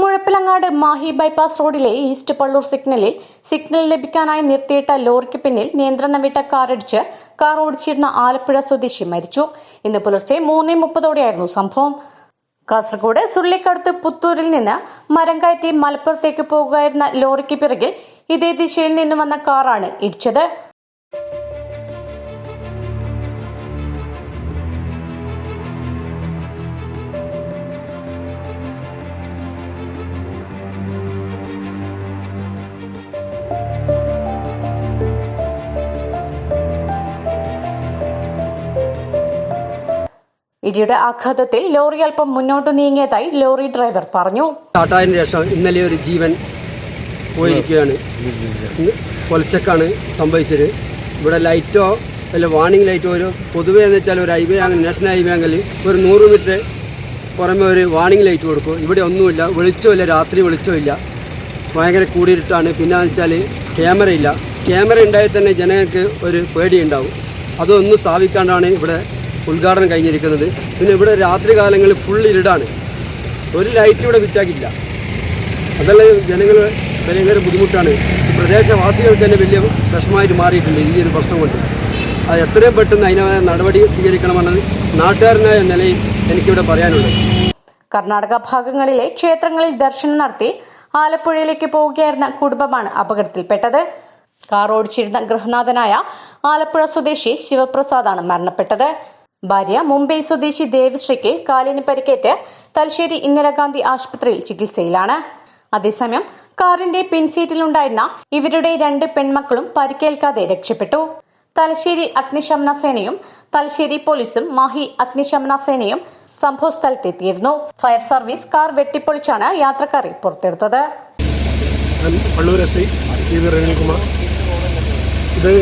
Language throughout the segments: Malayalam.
മുഴപ്പിലങ്ങാട് മാഹി ബൈപ്പാസ് റോഡിലെ ഈസ്റ്റ് പള്ളൂർ സിഗ്നലിൽ സിഗ്നൽ ലഭിക്കാനായി നിർത്തിയിട്ട ലോറിക്ക് പിന്നിൽ നിയന്ത്രണം വിട്ട കാറിടിച്ച് കാർ ഓടിച്ചിരുന്ന ആലപ്പുഴ സ്വദേശി മരിച്ചു. ഇന്ന് പുലർച്ചെ മൂന്നേ മുപ്പതോടെയായിരുന്നു സംഭവം. കാസർഗോഡ് സുള്ളിക്കടുത്ത് പുത്തൂരിൽ നിന്ന് മരം കയറ്റി മലപ്പുറത്തേക്ക് പോകുകയായിരുന്ന ലോറിക്ക് പിറകിൽ ഇതേ ദിശയിൽ നിന്ന് വന്ന കാറാണ് ഇടിച്ചത്. ഇടിയുടെ ആഘാതത്തിൽ ലോറി അല്പം മുന്നോട്ട് നീങ്ങിയതായി ലോറി ഡ്രൈവർ പറഞ്ഞു. ശേഷം ഇന്നലെ ഒരു ജീവൻ പോയിരിക്കുകയാണ്. കൊലച്ചക്കാണ് സംഭവിച്ചത്. ഇവിടെ ലൈറ്റോ അല്ല വാണിംഗ് ലൈറ്റോ ഒരു പൊതുവേ എന്ന് വെച്ചാൽ ഒരു ഹൈവേ ആണെങ്കിൽ നാഷണൽ ഹൈവേ ആണെങ്കിൽ ഒരു നൂറ് മീറ്റർ പുറമെ ഒരു വാണിംഗ് ലൈറ്റ് കൊടുക്കും. ഇവിടെ ഒന്നുമില്ല. വെളിച്ചമില്ല രാത്രി വെളിച്ചമില്ല ഭയങ്കര കൂടിയിട്ടാണ് പിന്നെ വെച്ചാൽ ക്യാമറ ഇല്ല ക്യാമറ ഉണ്ടായാൽ തന്നെ ജനങ്ങൾക്ക് ഒരു പേടിയുണ്ടാവും. അതൊന്നും സ്ഥാപിക്കാണ്ടാണ് ഇവിടെ ഉദ്ഘാടനം കഴിഞ്ഞിരിക്കുന്നത്. പിന്നെ ഇവിടെ രാത്രി കാലങ്ങളിൽ ഫുൾ ഇരുടാണ്. ഒരു ലൈറ്റ് ഇവിടെ വിറ്റാക്കില്ല അതെല്ലാം ജനങ്ങൾ ഭയങ്കര ബുദ്ധിമുട്ടാണ്. പ്രദേശവാസികൾക്ക് തന്നെ വലിയ വിഷമമായിട്ട് മാറിയിട്ടുണ്ട് ഈ ഒരു പ്രശ്നം കൊണ്ട്. അത് എത്രയും പെട്ടെന്ന് അതിനെ നടപടി സ്വീകരിക്കണമെന്നത് നാട്ടുകാരനായ നിലയിൽ എനിക്കിവിടെ പറയാനുള്ളത്. കർണാടക ഭാഗങ്ങളിലെ ക്ഷേത്രങ്ങളിൽ ദർശനം നടത്തി ആലപ്പുഴയിലേക്ക് പോവുകയായിരുന്ന കുടുംബമാണ് അപകടത്തിൽപ്പെട്ടത്. കാർ ഓടിച്ചിരുന്ന ഗൃഹനാഥനായ ആലപ്പുഴ സ്വദേശി ശിവപ്രസാദാണ് മരണപ്പെട്ടത്. ഭാര്യ മുംബൈ സ്വദേശി ദേവശ്രീക്ക് കാലിന് പരിക്കേറ്റ് തലശ്ശേരി ഇന്ദിരാഗാന്ധി ആശുപത്രിയിൽ ചികിത്സയിലാണ്. അതേസമയം കാറിന്റെ പിൻസീറ്റിലുണ്ടായിരുന്ന ഇവരുടെ രണ്ട് പെൺമക്കളും പരിക്കേൽക്കാതെ രക്ഷപ്പെട്ടു. തലശ്ശേരി അഗ്നിശമന സേനയും തലശ്ശേരി പോലീസും മാഹി അഗ്നിശമന സേനയും സംഭവസ്ഥലത്തെത്തിയിരുന്നു. ഫയർ സർവീസ് കാർ വെട്ടിപ്പൊളിച്ചാണ് യാത്രക്കാരെ പുറത്തെടുത്തത്. ഇത്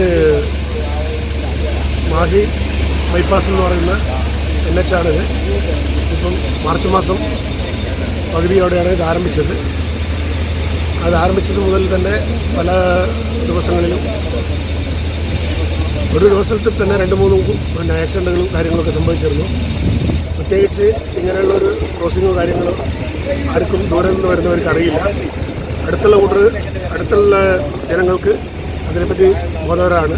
മാഹി ബൈപ്പാസ് എന്ന് പറയുന്ന എൻ എച്ച് ആണിത് ഇപ്പം മാർച്ച് മാസം പകുതിയോടെയാണ് ഇത് ആരംഭിച്ചത്. അത് ആരംഭിച്ചത് മുതൽ തന്നെ പല ദിവസങ്ങളിലും ഒരു ദിവസത്തിൽ തന്നെ രണ്ട് മൂന്ന് പിന്നെ ആക്സിഡന്റുകളും കാര്യങ്ങളൊക്കെ സംഭവിച്ചിരുന്നു. പ്രത്യേകിച്ച് ഇങ്ങനെയുള്ളൊരു ക്രോസിങ്ങോ കാര്യങ്ങളോ ആർക്കും ദൂരെ നിന്ന് വരുന്നവർക്ക് അറിയില്ല. അടുത്തുള്ള കൂട്ടർ അടുത്തുള്ള ജനങ്ങൾക്ക് അതിനെപ്പറ്റി ബോധവരാണ്.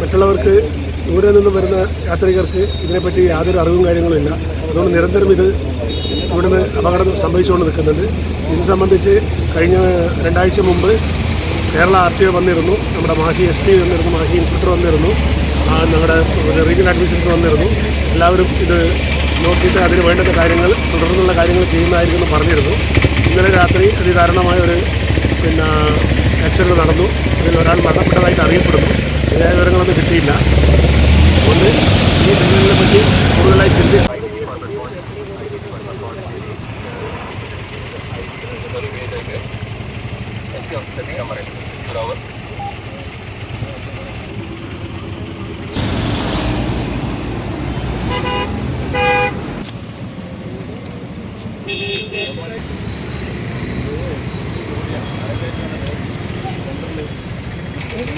മറ്റുള്ളവർക്ക് ദൂരെ നിന്ന് വരുന്ന യാത്രികർക്ക് ഇതിനെപ്പറ്റി യാതൊരു അറിവും കാര്യങ്ങളും ഇല്ല. അതുകൊണ്ട് നിരന്തരം ഇത് ഇവിടുന്ന് അപകടം സംഭവിച്ചുകൊണ്ട് നിൽക്കുന്നുണ്ട്. ഇത് സംബന്ധിച്ച് കഴിഞ്ഞ രണ്ടാഴ്ച മുമ്പ് കേരള ആർ ടി ഒ വന്നിരുന്നു. നമ്മുടെ മാഹി എസ് പി വന്നിരുന്നു മാഹി ഇൻസ്പെക്ടർ വന്നിരുന്നു നമ്മുടെ റീജിയണൽ അഡ്മിനിസ്ട്രേറ്റർ വന്നിരുന്നു. എല്ലാവരും ഇത് നോക്കിയിട്ട് അതിന് വേണ്ടുന്ന കാര്യങ്ങൾ തുടർന്നുള്ള കാര്യങ്ങൾ ചെയ്യുന്നതായിരിക്കും എന്ന് പറഞ്ഞിരുന്നു. ഇന്നലെ രാത്രി അതിദാരുണമായ ഒരു പിന്നെ ആക്സിഡന്റ് നടന്നു. അതിൽ ഒരാൾ മരണപ്പെട്ടതായിട്ട് അറിയപ്പെടുന്നു. വിവരങ്ങളൊന്നും കിട്ടിയില്ല. കൂടുതലായി ചിന്തി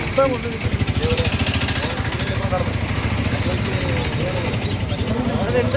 ഇപ്പം കൊണ്ട്